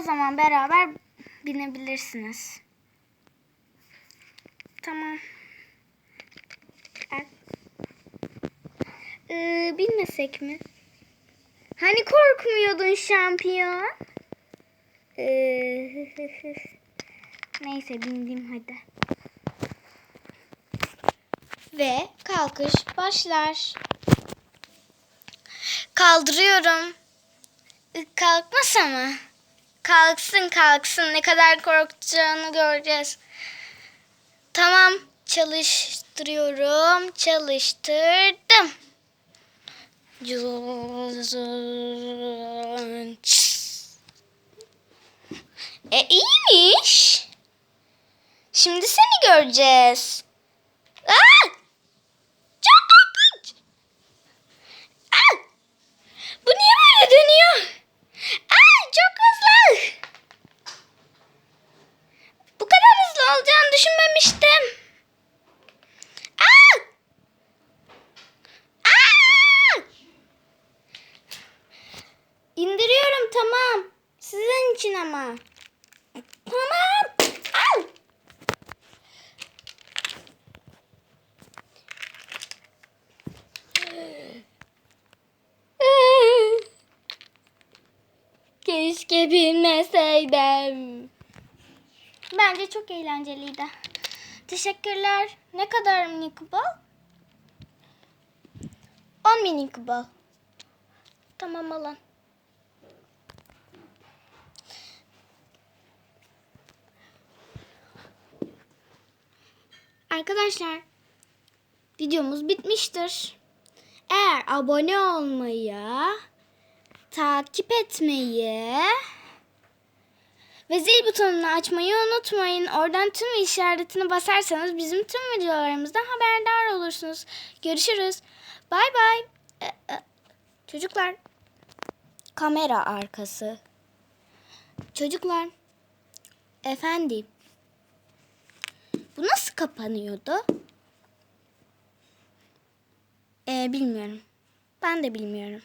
Zaman beraber binebilirsiniz. Tamam. Er- Ee, bilmesek mi? Hani korkmuyordun şampiyon? Ee, Neyse bindim hadi. Ve kalkış başlar. Kaldırıyorum. Kalkmasa mı? Kalksın kalksın ne kadar korkacağını göreceğiz. Tamam çalıştırıyorum. Çalıştırdım. E iyiymiş. Şimdi seni göreceğiz. İndiriyorum tamam. Sizin için ama. Tamam. Al. Keşke bilmeseydim. Bence çok eğlenceliydi. Teşekkürler. Ne kadar minik bal? 10 minik bal. Tamam alın. Arkadaşlar videomuz bitmiştir. Eğer abone olmayı, takip etmeyi ve zil butonunu açmayı unutmayın. Oradan tüm işaretini basarsanız bizim tüm videolarımızdan haberdar olursunuz. Görüşürüz. Bay bay. Ee, e, Çocuklar. Kamera arkası. Çocuklar. Efendim. Kapanıyordu? Ee, bilmiyorum. Ben de bilmiyorum.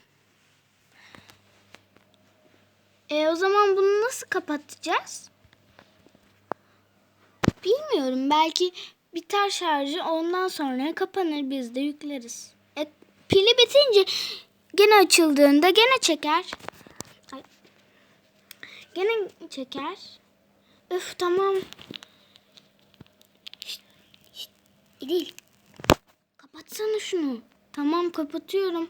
E o zaman bunu nasıl kapatacağız? Bilmiyorum. Belki biter şarjı ondan sonra kapanır biz de yükleriz. E, pili bitince gene açıldığında gene çeker. Ay. Gene çeker. Öf tamam. İdil. Kapatsana şunu. Tamam kapatıyorum.